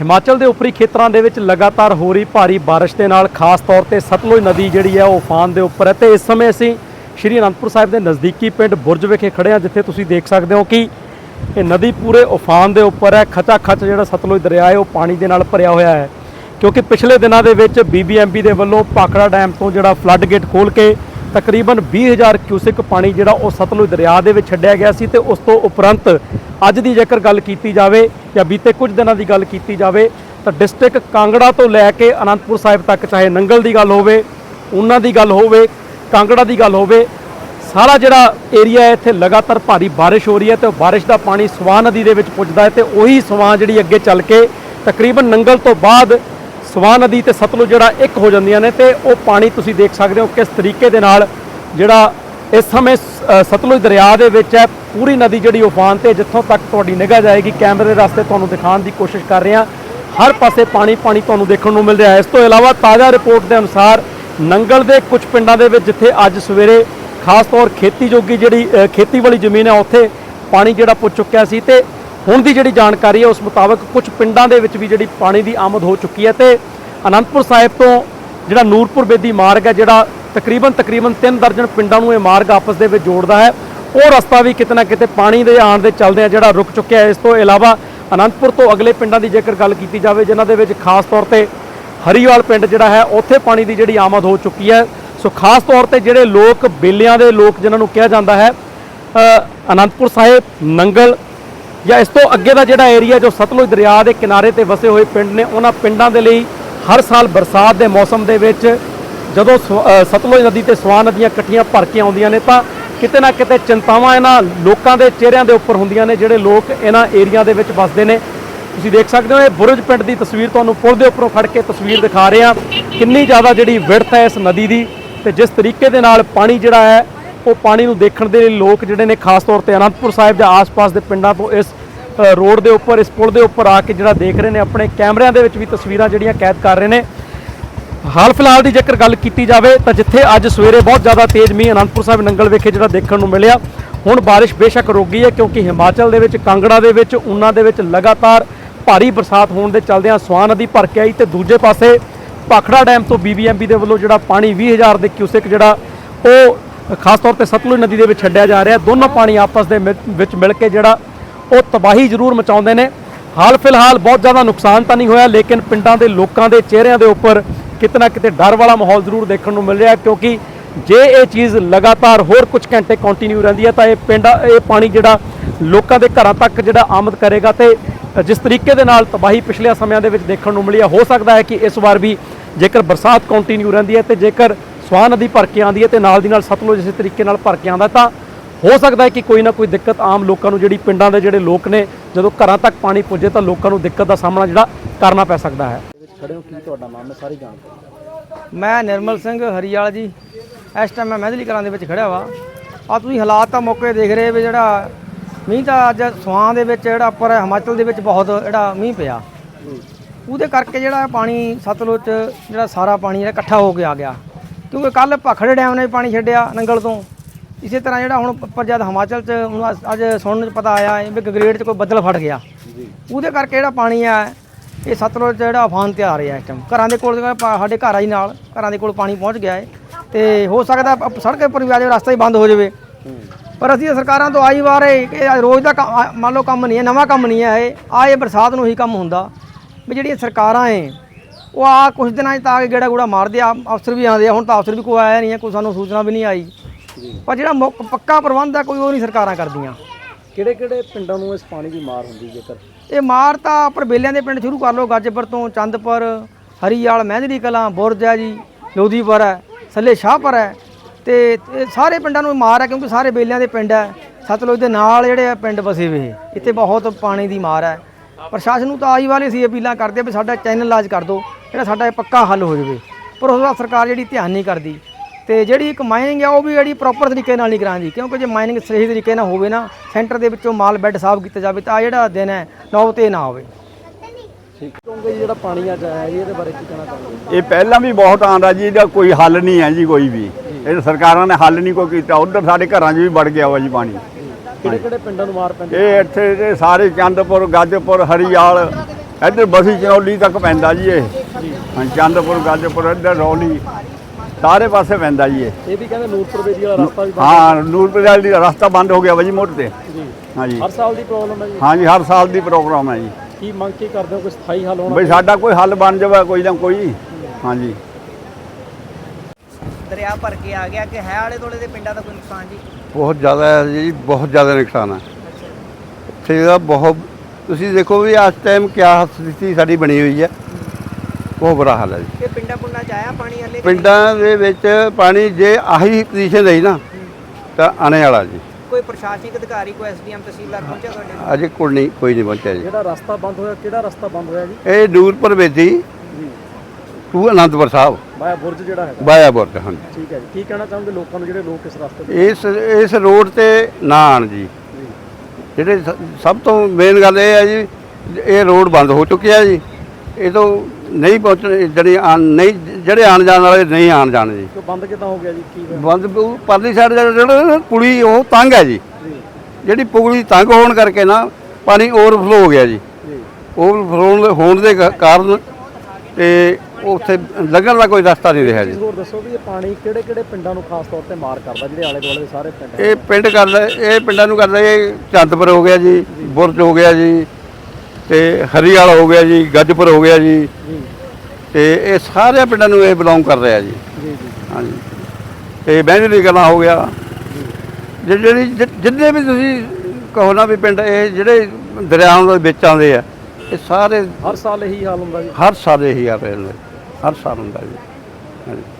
ਹਿਮਾਚਲ ਦੇ ਉੱਪਰੀ ਖੇਤਰਾਂ ਦੇ ਵਿੱਚ ਲਗਾਤਾਰ ਹੋ ਰਹੀ ਭਾਰੀ ਬਾਰਿਸ਼ ਦੇ ਨਾਲ ਖਾਸ ਤੌਰ ਤੇ ਸਤਲੁਜ ਨਦੀ ਜਿਹੜੀ ਹੈ ਉਹ ਉਫਾਨ ਦੇ ਉੱਪਰ ਹੈ। ਤੇ ਇਸ ਸਮੇਂ ਅਸੀਂ ਸ਼੍ਰੀ ਅਨੰਦਪੁਰ ਸਾਹਿਬ ਦੇ ਨਜ਼ਦੀਕੀ ਪਿੰਡ ਬੁਰਜ ਵਿਖੇ ਖੜੇ ਹਾਂ, ਜਿੱਥੇ ਤੁਸੀਂ ਦੇਖ ਸਕਦੇ ਹੋ ਕਿ ਇਹ ਨਦੀ ਪੂਰੇ ਉਫਾਨ ਦੇ ਉੱਪਰ ਹੈ। ਖਚਾ ਖਚ ਜਿਹੜਾ ਸਤਲੁਜ ਦਰਿਆ ਹੈ, ਉਹ ਪਾਣੀ ਦੇ ਨਾਲ ਭਰਿਆ ਹੋਇਆ ਹੈ। ਕਿਉਂਕਿ ਪਿਛਲੇ ਦਿਨਾਂ ਦੇ ਵਿੱਚ ਬੀਬੀਐਮਬੀ ਦੇ ਵੱਲੋਂ ਪਾਖੜਾ ਡੈਮ ਤੋਂ ਜਿਹੜਾ ਫਲੱਡ ਗੇਟ ਖੋਲ ਕੇ ਤਕਰੀਬਨ 20000 ਕਿਊਸਿਕ ਪਾਣੀ ਜਿਹੜਾ ਉਹ ਸਤਲੁਜ ਦਰਿਆ ਦੇ ਵਿੱਚ ਛੱਡਿਆ ਗਿਆ ਸੀ ਤੇ ਉਸ ਤੋਂ ਉਪਰੰਤ ਅੱਜ ਦੀ ਜੇਕਰ ਗੱਲ ਕੀਤੀ ਜਾਵੇ ਜਾਂ ਬੀਤੇ ਕੁਝ ਦਿਨਾਂ ਦੀ ਗੱਲ ਕੀਤੀ ਜਾਵੇ ਤਾਂ ਡਿਸਟ੍ਰਿਕਟ ਕਾਂਗੜਾ ਤੋਂ ਲੈ ਕੇ ਅਨੰਦਪੁਰ ਸਾਹਿਬ ਤੱਕ, ਚਾਹੇ ਨੰਗਲ ਦੀ ਗੱਲ ਹੋਵੇ ਉਹਨਾਂ ਦੀ ਗੱਲ ਹੋਵੇ, ਕਾਂਗੜਾ ਦੀ ਗੱਲ ਹੋਵੇ, ਸਾਰਾ ਜਿਹੜਾ ਏਰੀਆ ਹੈ ਇੱਥੇ ਲਗਾਤਾਰ ਭਾਰੀ ਬਾਰਿਸ਼ ਹੋ ਰਹੀ ਹੈ ਤੇ ਉਹ ਬਾਰਿਸ਼ ਦਾ ਪਾਣੀ ਸਵਾਂ ਨਦੀ ਦੇ ਵਿੱਚ ਪੁੱਜਦਾ ਹੈ ਤੇ ਉਹੀ ਸਵਾਂ ਜਿਹੜੀ ਅੱਗੇ ਚੱਲ ਕੇ ਤਕਰੀਬਨ ਨੰਗਲ ਤੋਂ ਬਾਅਦ ਸਵਾਂ ਨਦੀ ਤੇ ਸਤਲੁਜ ਜਿਹੜਾ ਇੱਕ ਹੋ ਜਾਂਦੀਆਂ ਨੇ ਤੇ ਉਹ ਪਾਣੀ ਤੁਸੀਂ ਦੇਖ ਸਕਦੇ ਹੋ ਕਿਸ ਤਰੀਕੇ ਦੇ ਨਾਲ ਜਿਹੜਾ ਇਸ ਸਮੇਂ ਸ- ਸਤਲੁਜ ਦਰਿਆ ਦੇ ਵਿੱਚ ਹੈ। ਪੂਰੀ ਨਦੀ ਜਿਹੜੀ ਉਫਾਨ ਤੇ ਜਿੱਥੋਂ ਤੱਕ ਤੁਹਾਡੀ ਨਿਗਾਹ ਜਾਏਗੀ, ਕੈਮਰੇ ਰਸਤੇ ਤੁਹਾਨੂੰ ਦਿਖਾਉਣ ਦੀ ਕੋਸ਼ਿਸ਼ ਕਰ ਰਿਹਾ ਹਰ ਪਾਸੇ ਪਾਣੀ ਪਾਣੀ ਤੁਹਾਨੂੰ ਦੇਖਣ ਨੂੰ ਮਿਲ ਰਿਹਾ ਹੈ। ਇਸ ਤੋਂ ਇਲਾਵਾ ਤਾਜ਼ਾ ਰਿਪੋਰਟ ਦੇ ਅਨੁਸਾਰ ਨੰਗਲ ਦੇ ਕੁਝ ਪਿੰਡਾਂ ਦੇ ਵਿੱਚ ਜਿੱਥੇ ਅੱਜ ਸਵੇਰੇ ਖਾਸ ਤੌਰ ਖੇਤੀ ਜੋਗੀ ਜਿਹੜੀ ਖੇਤੀ ਵਾਲੀ ਜ਼ਮੀਨ ਹੈ, ਉੱਥੇ ਪਾਣੀ ਜਿਹੜਾ ਪੁੱਜ ਚੁੱਕਿਆ ਸੀ ਤੇ ਹੁਣ ਦੀ ਜਿਹੜੀ ਜਾਣਕਾਰੀ ਹੈ, ਉਸ ਮੁਤਾਬਕ ਕੁਝ ਪਿੰਡਾਂ ਦੇ ਵਿੱਚ ਵੀ ਜਿਹੜੀ ਪਾਣੀ ਦੀ ਆਮਦ ਹੋ ਚੁੱਕੀ ਹੈ ਤੇ ਅਨੰਦਪੁਰ ਸਾਹਿਬ ਤੋਂ ਜਿਹੜਾ ਨੂਰਪੁਰ ਬੇਦੀ ਮਾਰਗ ਹੈ, ਜਿਹੜਾ ਤਕਰੀਬਨ ਤਕਰੀਬਨ 3 ਦਰਜਨ ਪਿੰਡਾਂ ਨੂੰ ਇਹ ਮਾਰਗ ਆਪਸ ਦੇ ਵਿੱਚ ਜੋੜਦਾ ਹੈ। ਉਹ ਰਸਤਾ ਵੀ ਕਿਤੇ ਨਾ ਕਿਤੇ ਪਾਣੀ ਦੇ ਆਉਣ ਦੇ ਚੱਲਦੇ ਆ ਜਿਹੜਾ ਰੁਕ ਚੁੱਕਿਆ ਹੈ, ਇਸ ਤੋਂ ਇਲਾਵਾ ਅਨੰਦਪੁਰ ਤੋਂ ਅਗਲੇ ਪਿੰਡਾਂ ਦੀ ਜੇਕਰ ਗੱਲ ਕੀਤੀ ਜਾਵੇ, ਜਿਨ੍ਹਾਂ ਦੇ ਵਿੱਚ ਖਾਸ ਤੌਰ ਤੇ ਹਰੀਵਾਲ ਪਿੰਡ ਜਿਹੜਾ ਹੈ, ਉੱਥੇ ਪਾਣੀ ਦੀ ਜਿਹੜੀ ਆਮਦ ਹੋ ਚੁੱਕੀ ਹੈ। ਸੋ ਖਾਸ ਤੌਰ ਤੇ ਜਿਹੜੇ ਲੋਕ, ਬੇਲਿਆਂ ਦੇ ਲੋਕ ਜਿਨ੍ਹਾਂ ਨੂੰ ਕਿਹਾ ਜਾਂਦਾ ਹੈ ਅਨੰਦਪੁਰ ਸਾਹਿਬ, ਨੰਗਲ ਜਾਂ ਇਸ ਤੋਂ ਅੱਗੇ ਦਾ ਜਿਹੜਾ ਏਰੀਆ ਜੋ ਸਤਲੁਜ ਦਰਿਆ ਦੇ ਕਿਨਾਰੇ ਤੇ ਵਸੇ ਹੋਏ ਪਿੰਡ ਨੇ, ਉਹਨਾਂ ਪਿੰਡਾਂ ਦੇ ਲਈ ਹਰ ਸਾਲ ਬਰਸਾਤ ਦੇ ਮੌਸਮ ਦੇ ਵਿੱਚ ਜਦੋਂ ਸਵ- ਸਤਲੁਜ ਨਦੀ ਤੇ ਸਵਾਂ ਨਦੀਆਂ ਇਕੱਠੀਆਂ ਭਰ ਕੇ ਆਉਂਦੀਆਂ ਨੇ, ਤਾਂ ਕਿਤੇ ਨਾ ਕਿਤੇ ਚਿੰਤਾਵਾਂ ਇਹਨਾਂ ਲੋਕਾਂ ਦੇ ਚਿਹਰਿਆਂ ਦੇ ਉੱਪਰ ਹੁੰਦੀਆਂ ਨੇ, ਜਿਹੜੇ ਲੋਕ ਇਹਨਾਂ ਏਰੀਆ ਦੇ ਵਿੱਚ ਵਸਦੇ ਨੇ। ਤੁਸੀਂ ਦੇਖ ਸਕਦੇ ਹੋ, ਇਹ ਬੁਰਜ ਪਿੰਡ ਦੀ ਤਸਵੀਰ ਤੁਹਾਨੂੰ ਪੁਲ ਦੇ ਉੱਪਰੋਂ ਖੜ ਕੇ ਤਸਵੀਰ ਦਿਖਾ ਰਹੇ। ਹਾਂ ਕਿੰਨੀ ਜ਼ਿਆਦਾ ਜਿਹੜੀ ਵਿੜਥ ਹੈ ਇਸ ਨਦੀ ਦੀ ਤੇ ਜਿਸ ਤਰੀਕੇ ਦੇ ਨਾਲ ਪਾਣੀ ਜਿਹੜਾ ਹੈ ਉਹ ਪਾਣੀ ਨੂੰ ਦੇਖਣ ਦੇ ਲਈ ਲੋਕ ਜਿਹੜੇ ਨੇ ਖਾਸ ਤੌਰ ਤੇ ਅਨੰਦਪੁਰ ਸਾਹਿਬ ਦੇ ਆਸ-ਪਾਸ ਦੇ ਪਿੰਡਾਂ ਤੋਂ ਇਸ ਰੋਡ ਦੇ ਉੱਪਰ, ਇਸ ਪੁਲ ਦੇ ਉੱਪਰ ਆ ਕੇ ਜਿਹੜਾ ਦੇਖ ਰਹੇ ਨੇ, ਆਪਣੇ ਕੈਮਰਿਆਂ ਦੇ ਵਿੱਚ ਵੀ ਤਸਵੀਰਾਂ ਜਿਹੜੀਆਂ ਕੈਦ ਕਰ ਰਹੇ ਨੇ। ਹਾਲ ਫਿਲਹਾਲ ਦੀ ਜੇਕਰ ਗੱਲ ਕੀਤੀ ਜਾਵੇ ਤਾਂ ਜਿੱਥੇ ਅੱਜ ਸਵੇਰੇ ਬਹੁਤ ਜ਼ਿਆਦਾ ਤੇਜ਼ ਮੀਂਹ ਅਨੰਦਪੁਰ ਸਾਹਿਬ ਨੰਗਲ ਵਿਖੇ ਜਿਹੜਾ ਦੇਖਣ ਨੂੰ ਮਿਲਿਆ, ਹੁਣ ਬਾਰਿਸ਼ ਬੇਸ਼ੱਕ ਰੁਕ ਗਈ ਹੈ ਕਿਉਂਕਿ ਹਿਮਾਚਲ ਦੇ ਵਿੱਚ, ਕਾਂਗੜਾ ਦੇ ਵਿੱਚ ਉਨਾ ਦੇ ਵਿੱਚ ਲਗਾਤਾਰ ਭਾਰੀ ਬਰਸਾਤ ਹੋਣ ਦੇ ਚਲਦਿਆਂ ਸਵਾਂ ਨਦੀ ਭਰ ਕੇ ਆਈ ਤੇ ਦੂਜੇ ਪਾਸੇ ਭਾਖੜਾ ਡੈਮ ਤੋਂ ਬੀਬੀਐਮਬੀ ਦੇ ਵੱਲੋਂ ਜਿਹੜਾ ਪਾਣੀ 20000 ਦੇ ਕਿਊਸੈਕ ਜਿਹੜਾ ਉਹ ਖਾਸ ਤੌਰ ਤੇ ਸਤਲੁਜ ਨਦੀ ਦੇ ਵਿੱਚ ਛੱਡਿਆ ਜਾ ਰਿਹਾ। ਦੋਨੋਂ ਪਾਣੀ ਆਪਸ ਦੇ ਮਿ- ਵਿੱਚ ਮਿਲ ਕੇ ਜਿਹੜਾ ਉਹ ਤਬਾਹੀ ਜ਼ਰੂਰ ਮਚਾਉਂਦੇ ਨੇ। ਹਾਲ ਫਿਲਹਾਲ ਬਹੁਤ ਜ਼ਿਆਦਾ ਨੁਕਸਾਨ ਤਾਂ ਨਹੀਂ ਹੋਇਆ, ਲੇਕਿਨ ਪਿੰਡਾਂ ਦੇ ਲੋਕਾਂ ਦੇ ਚਿਹਰਿਆਂ ਦੇ ਉੱਪਰ ਕਿਤੇ ਨਾ ਕਿਤੇ ਡਰ ਵਾਲਾ ਮਾਹੌਲ ਜ਼ਰੂਰ ਦੇਖਣ ਨੂੰ ਮਿਲ ਰਿਹਾ ਕਿਉਂਕਿ ਜੇ ਇਹ ਚੀਜ਼ ਲਗਾਤਾਰ ਹੋਰ ਕੁਝ ਘੰਟੇ ਕੰਟੀਨਿਊ ਰਹਿੰਦੀ ਹੈ, ਤਾਂ ਇਹ ਪਿੰਡ, ਇਹ ਪਾਣੀ ਜਿਹੜਾ ਲੋਕਾਂ ਦੇ ਘਰਾਂ ਤੱਕ ਜਿਹੜਾ ਆਮਦ ਕਰੇਗਾ ਤੇ ਜਿਸ ਤਰੀਕੇ ਦੇ ਨਾਲ ਤਬਾਹੀ ਪਿਛਲੇ ਸਮਿਆਂ ਦੇ ਵਿੱਚ ਦੇਖਣ ਨੂੰ ਮਿਲੀ ਹੈ, ਹੋ ਸਕਦਾ ਹੈ ਕਿ ਇਸ ਵਾਰ ਵੀ ਜੇਕਰ ਬਰਸਾਤ ਕੰਟੀਨਿਊ ਰਹਿੰਦੀ ਹੈ ਤੇ ਜੇਕਰ ਸਵਾਂ ਨਦੀ ਭਰ ਕੇ ਆਉਂਦੀ ਹੈ ਤੇ ਨਾਲ ਦੀ ਨਾਲ ਸਤਲੁਜ ਇਸੇ ਤਰੀਕੇ ਨਾਲ ਭਰ ਕੇ ਆਉਂਦਾ ਤਾਂ ਹੋ ਸਕਦਾ ਹੈ ਕਿ ਕੋਈ ਨਾ ਕੋਈ ਦਿੱਕਤ ਆਮ ਲੋਕਾਂ ਨੂੰ ਜਿਹੜੀ ਪਿੰਡਾਂ ਦੇ ਜਿਹੜੇ ਲੋਕ ਨੇ ਜਦੋਂ ਘਰਾਂ ਤੱਕ ਪਾਣੀ ਪੁੱਜੇ ਤਾਂ ਲੋਕਾਂ ਨੂੰ ਦਿੱਕਤ ਦਾ ਸਾਹਮਣਾ ਜਿਹੜਾ ਕਰਨਾ ਪੈ ਸਕਦਾ ਹੈ। ਖੜੇ ਹੋ ਕੀ ਤੁਹਾਡਾ ਨਾਮ? ਹੈ ਸਾਰੀ ਜਾਣਕਾਰੀ ਮੈਂ ਨਿਰਮਲ ਸਿੰਘ ਹਰੀਵਾਲ ਜੀ। ਇਸ ਟਾਈਮ ਮੈਂ ਮਹਿੰਦਲੀ ਕਲਾਂ ਦੇ ਵਿੱਚ ਖੜਿਆ ਵਾ। ਆ ਤੁਸੀਂ ਹਾਲਾਤ ਤਾਂ ਮੌਕੇ ਦੇਖ ਰਹੇ ਵੀ ਜਿਹੜਾ ਮੀਂਹ ਤਾਂ ਅੱਜ ਸਵਾਂ ਦੇ ਵਿੱਚ ਜਿਹੜਾ ਉੱਪਰ ਹਿਮਾਚਲ ਦੇ ਵਿੱਚ ਬਹੁਤ ਜਿਹੜਾ ਮੀਂਹ ਪਿਆ। ਉਹਦੇ ਕਰਕੇ ਜਿਹੜਾ ਪਾਣੀ ਸਤਲੁਜ 'ਚ ਜਿਹੜਾ ਸਾਰਾ ਪਾਣੀ ਜਿਹੜਾ ਇਕੱਠਾ ਹੋ ਕੇ ਆ ਗਿਆ। ਕਿਉਂਕਿ ਕੱਲ ਭਖੜੇ ਡੈਮ ਨੇ ਪਾਣੀ ਛੱਡਿਆ ਨੰਗਲ ਤੋਂ। ਇਸੇ ਤਰ੍ਹਾਂ ਜਿਹੜਾ ਹੁਣ ਉੱਪਰ ਜਦ ਹਿਮਾਚਲ 'ਚ ਹੁਣ ਅੱਜ- ਸੁਣਨ 'ਚ ਪਤਾ ਆਇਆ ਹੈ ਵੀ ਗਗਰੇਡ 'ਚ ਕੋਈ ਬੱਦਲ ਫਟ ਗਿਆ। ਉਹਦੇ ਕਰਕੇ ਜਿਹੜਾ ਪਾਣੀ ਆ ਇਹ ਸਤਲੁਜ ਜਿਹੜਾ ਅਫਾਨ ਤੇ ਆ ਰਿਹਾ ਇਸ ਟਾਈਮ ਘਰਾਂ ਦੇ ਕੋਲ ਸਾਡੇ ਘਰ ਜੀ ਨਾਲ ਘਰਾਂ ਦੇ ਕੋਲ ਪਾਣੀ ਪਹੁੰਚ ਗਿਆ ਹੈ ਤੇ ਹੋ ਸਕਦਾ ਸੜਕ ਉੱਪਰ ਵੀ ਆ ਜਾਵੇ ਰਸਤਾ ਹੀ ਬੰਦ ਹੋ ਜਾਵੇ। ਪਰ ਅਸੀਂ ਸਰਕਾਰਾਂ ਤੋਂ ਆਈ ਵਾਰ ਇਹ ਰੋਜ਼ ਦਾ ਮੰਨ ਲਓ ਕੰਮ ਨਹੀਂ ਹੈ ਨਵਾਂ ਕੰਮ ਨਹੀਂ ਹੈ ਇਹ। ਆ ਇਹ ਬਰਸਾਤ ਨੂੰ ਹੀ ਕੰਮ ਹੁੰਦਾ। ਵੀ ਜਿਹੜੀਆਂ ਸਰਕਾਰਾਂ ਏ ਉਹ ਆ ਕੁਝ ਦਿਨਾਂ 'ਚ ਤਾਂ ਆ ਕੇ ਗੇੜਾ ਗੂੜਾ ਮਾਰਦੇ ਆ ਅਫਸਰ ਵੀ ਆਉਂਦੇ ਆ। ਹੁਣ ਤਾਂ ਅਫਸਰ ਵੀ ਕੋਈ ਆਇਆ ਨਹੀਂ ਹੈ ਕੋਈ ਸਾਨੂੰ ਸੂਚਨਾ ਵੀ ਨਹੀਂ ਆਈ। ਪਰ ਜਿਹੜਾ ਮੁੱਖ ਪੱਕਾ ਪ੍ਰਬੰਧ ਆ ਕੋਈ ਉਹ ਨਹੀਂ ਸਰਕਾਰਾਂ ਕਰਦੀਆਂ। ਕਿਹੜੇ ਕਿਹੜੇ ਪਿੰਡਾਂ ਨੂੰ ਇਸ ਪਾਣੀ ਦੀ ਮਾਰ ਹੁੰਦੀ ਜੇਕਰ? ਇਹ ਮਾਰ ਤਾਂ ਉੱਪਰ ਬੇਲਿਆਂ ਦੇ ਪਿੰਡ ਸ਼ੁਰੂ ਕਰ ਲਓ ਗੱਜਪੁਰ ਤੋਂ ਚੰਦਪੁਰ ਹਰੀਵਾਲ ਮਹਿੰਦਰੀ ਕਲਾਂ ਬੁਰਜ ਹੈ ਜੀ ਲੋਧੀਪੁਰ ਹੈ ਸੱਲੇ ਸ਼ਾਹਪੁਰ ਹੈ। ਤੇ ਸਾਰੇ ਪਿੰਡਾਂ ਨੂੰ ਮਾਰ ਹੈ ਕਿਉਂਕਿ ਸਾਰੇ ਬੇਲਿਆਂ ਦੇ ਪਿੰਡ ਹੈ। ਸਤਲੁਜ ਦੇ ਨਾਲ ਜਿਹੜੇ ਆ ਪਿੰਡ ਵਸੇ ਇਹ। ਇੱਥੇ ਬਹੁਤ ਪਾਣੀ ਦੀ ਮਾਰ ਹੈ। ਪ੍ਰਸ਼ਾਸਨ ਨੂੰ ਤਾਂ ਆਈ ਵਾਲੇ ਸੀ ਅਪੀਲਾਂ ਕਰਦੇ ਵੀ ਸਾਡਾ ਚੈਨਲ ਲਾਜ ਕਰ ਦਿਓ। ਜਿਹੜਾ ਸਾਡਾ ਇਹ ਪੱਕਾ ਹੱਲ ਹੋ ਜਾਵੇ। ਪਰ ਉਸ ਦਾ ਸਰਕਾਰ ਜਿਹੜੀ ਧਿਆਨ ਨਹੀਂ ਕਰਦੀ। ਤੇ ਜਿਹੜੀ ਇੱਕ ਮਾਈਨਿੰਗ ਆ ਉਹ ਵੀ ਜਿਹੜੀ ਪ੍ਰੋਪਰ ਤਰੀਕੇ ਨਾਲ ਨਹੀਂ ਕਰਾਂਦੀ। ਕਿਉਂਕਿ ਜੇ ਮਾਈਨਿੰਗ ਸਹੀ ਤਰੀਕੇ ਨਾਲ ਹੋਵੇ ਨਾ ਸੈਂਟਰ ਦੇ ਵਿੱਚੋਂ ਮਾਲ ਬੈੱਡ ਸਾਫ਼ ਕੀਤਾ ਜਾਵੇ ਤਾਂ ਜਿਹੜਾ ਦਿਨ ਹੈ ਨੌ ਤੇ ਨਾ ਹੋਵੇ। ਠੀਕ ਕਹੋਗੇ ਜੀ ਜਿਹੜਾ ਪਾਣੀ ਅੱਜ ਆਇਆ ਜੀ ਇਹਦੇ ਬਾਰੇ ਕੀ ਕਹਿਣਾ ਚਾਹੁੰਦੇ ਇਹ ਪਹਿਲਾਂ ਵੀ ਬਹੁਤ ਆਂਦਾ ਜੀ ਇਹਦਾ ਕੋਈ ਹੱਲ ਨਹੀਂ ਹੈ ਜੀ ਕੋਈ ਵੀ। ਇਹ ਸਰਕਾਰਾਂ ਨੇ ਹੱਲ ਨਹੀਂ ਕੋਈ ਕੀਤਾ। ਉਧਰ ਸਾਡੇ ਘਰਾਂ 'ਚ ਵੀ ਵੜ ਗਿਆ ਵਾ ਜੀ ਪਾਣੀ। ਕਿਹੜੇ ਕਿਹੜੇ ਪਿੰਡਾਂ ਨੂੰ ਮਾਰ ਪੈਂਦੀ? ਇਹ ਇੱਥੇ ਸਾਰੇ ਚੰਦਪੁਰ ਗੱਜਪੁਰ ਹਰੀਆਲ ਇੱਧਰ ਬਸੀ ਚਨੌਲੀ ਤੱਕ ਪੈਂਦਾ ਜੀ ਇਹ। ਹਾਂ ਚੰਦਪੁਰ ਗੱਜਪੁਰ ਇੱਧਰ ਰੌਲੀ ਸਾਰੇ ਪਾਸੇ ਪੈਂਦਾ ਜੀ ਇਹ। ਇਹ ਵੀ ਕਹਿੰਦੇ ਨੂਰਪੁਰ ਬੇਦੀ ਵਾਲਾ ਰਸਤਾ ਵੀ ਬੰਦ ਹਾਂ ਨੂਰਪੁਰ ਦਾ ਰਸਤਾ ਬੰਦ ਹੋ ਗਿਆ ਵਾ ਜੀ ਮੋੜ ਤੇ। ਜੀ। ਹਾਂਜੀ ਹਰ ਸਾਲ ਦੀ ਪ੍ਰੋਬਲਮ ਹੈ ਜੀ। ਹਾਂਜੀ ਹਰ ਸਾਲ ਦੀ ਪ੍ਰੋਗਰਾਮ ਹੈ ਜੀ। ਕੀ ਮੰਗ ਕੀ ਕਰਦੇ ਹੋ? ਕੋਈ ਸਥਾਈ ਹੱਲ ਹੋਣਾ ਬਈ ਸਾਡਾ ਕੋਈ ਹੱਲ ਬਣ ਜਾਵੇ ਕੋਈ ਨਾ ਕੋਈ। ਹਾਂਜੀ ਦਰਿਆ ਭਰ ਕੇ ਆ ਗਿਆ ਕਿ ਹੈ ਆਲੇ ਦੁਆਲੇ ਦੇ ਪਿੰਡਾਂ ਦਾ ਕੋਈ ਨੁਕਸਾਨ ਜੀ? ਬਹੁਤ ਜ਼ਿਆਦਾ ਹੈ ਜੀ ਬਹੁਤ ਜ਼ਿਆਦਾ ਨੁਕਸਾਨ ਹੈ। ਇੱਥੇ ਦਾ ਬਹੁਤ ਤੁਸੀਂ ਦੇਖੋ ਵੀ ਇਸ ਟਾਈਮ ਕਿਆ ਸਥਿਤੀ ਸਾਡੀ ਬਣੀ ਹੋਈ ਹੈ। ਬਹੁਤ ਬੁਰਾ ਹਾਲ ਹੈ ਜੀ। ਇਹ ਪਿੰਡਾਂ ਪੁੰਡਾਂ ਚ ਆਇਆ ਪਾਣੀ ਹਲੇ ਪਿੰਡਾਂ ਦੇ ਵਿੱਚ ਪਾਣੀ ਜੇ ਆਹੀ ਪੋਜੀਸ਼ਨ ਰਹੀ ਨਾ ਤਾਂ ਆਣੇ ਵਾਲਾ ਜੀ। ਕੋਈ ਪ੍ਰਸ਼ਾਸਨਿਕ ਅਧਿਕਾਰੀ ਕੋਈ ਐਸਡੀਐਮ ਤਹਿਸੀਲਦਾਰ ਪਹੁੰਚਿਆ ਤੁਹਾਡੇ ਕੋਲ? ਅਜੇ ਕੋਈ ਨਹੀਂ ਕੋਈ ਨਹੀਂ ਪਹੁੰਚਿਆ ਜੀ। ਜਿਹੜਾ ਰਸਤਾ ਬੰਦ ਹੋਇਆ ਕਿਹੜਾ ਰਸਤਾ ਬੰਦ ਹੋਇਆ ਜੀ? ਇਹ ਨੂਰਪੁਰ ਵੇਦੀ ਟੂ ਅਨੰਦਪੁਰ ਸਾਹਿਬ। ਬਾਇਆ ਬੁਰਜ ਜਿਹੜਾ ਹੈਗਾ। ਬਾਇਆ ਬੁਰਜ ਹਾਂਜੀ। ਠੀਕ ਹੈ ਜੀ। ਕੀ ਕਹਿਣਾ ਚਾਹੋਗੇ ਲੋਕਾਂ ਨੂੰ ਜਿਹੜੇ ਲੋਕ ਇਸ ਰਸਤੇ ਤੇ ਇਸ ਇਸ ਰੋਡ ਤੇ ਨਾ ਆਣ ਜੀ। ਜਿਹੜੇ ਸ- ਸਭ ਤੋਂ ਮੇਨ ਗੱਲ ਇਹ ਹੈ ਜੀ ਇਹ ਰੋਡ ਬੰਦ ਹੋ ਚੁੱਕਿਆ ਜੀ। ਇਹ ਤੋਂ ਨਹੀਂ ਪਹੁੰਚਣ ਜਿਹੜੇ ਆਣ ਨਹੀਂ ਜਿਹੜੇ ਆਣ ਜਾਣ ਵਾਲੇ ਨਹੀਂ ਆਣ ਜਾਣ ਜੀ। ਕਿਉਂ ਬੰਦ ਕਿਦਾਂ ਹੋ ਗਿਆ ਜੀ ਕੀ ਹੋਇਆ? ਬੰਦ ਉਹ ਪਰਲੀ ਸਾਈਡ ਜਿਹੜਾ ਪੁਲੀ ਉਹ ਤੰਗ ਹੈ ਜੀ। ਜੀ। ਜਿਹੜੀ ਪੁਲੀ ਤੰਗ ਹੋਣ ਕਰਕੇ ਨਾ ਪਾਣੀ ਓਵਰਫਲੋ ਹੋ ਗਿਆ ਜੀ। ਜੀ। ਓਵਰਫਲੋ ਹੋਣ ਦੇ ਕ- ਕਾਰਨ ਤੇ ਉੱਥੇ ਲੱਗਣ ਦਾ ਕੋਈ ਰਸਤਾ ਨਹੀਂ ਰਿਹਾ ਜੀ। ਹੋਰ ਦੱਸੋ ਵੀ ਇਹ ਪਾਣੀ ਕਿਹੜੇ ਕਿਹੜੇ ਪਿੰਡਾਂ ਨੂੰ ਖਾਸ ਤੌਰ ਤੇ ਮਾਰ ਕਰਦਾ ਜਿਹੜੇ ਆਲੇ ਦੁਆਲੇ ਦੇ ਸਾਰੇ ਪਿੰਡ ਇਹ ਪਿੰਡ ਕਰਦਾ ਇਹ ਪਿੰਡਾਂ ਨੂੰ ਕਰਦਾ ਇਹ ਚੰਦਪੁਰ ਹੋ ਗਿਆ ਜੀ ਬੁਰਜ ਹੋ ਗਿਆ ਜੀ ਤੇ ਹਰੀਵਾਲ ਹੋ ਗਿਆ ਜੀ ਗੱਜਪੁਰ ਹੋ ਗਿਆ ਜੀ। ਤੇ ਇਹ ਸਾਰੇ ਪਿੰਡਾਂ ਨੂੰ ਇਹ ਬਿਲੋਂਗ ਕਰ ਰਿਹਾ ਜੀ। ਜੀ ਜੀ। ਹਾਂਜੀ। ਤੇ ਬਹਿੰਦਲੀ ਕਲਾਂ ਹੋ ਗਿਆ। ਜਿਹੜੀ ਜਿੰਨੇ ਵੀ ਤੁਸੀਂ ਕਹੋ ਨਾ ਵੀ ਪਿੰਡ ਇਹ ਜਿਹੜੇ ਦਰਿਆਵਾਂ ਦੇ ਵਿੱਚ ਆਉਂਦੇ ਆ ਇਹ ਸਾਰੇ ਹਰ ਸਾਲ ਇਹੀ ਹਾਲ ਹੁੰਦਾ ਜੀ। ਹਰ ਸਾਲ ਇਹੀ ਆ ਰਹੇ ਨੇ ਹਰ ਸਾਲ ਹੁੰਦਾ ਜੀ। ਹਾਂਜੀ।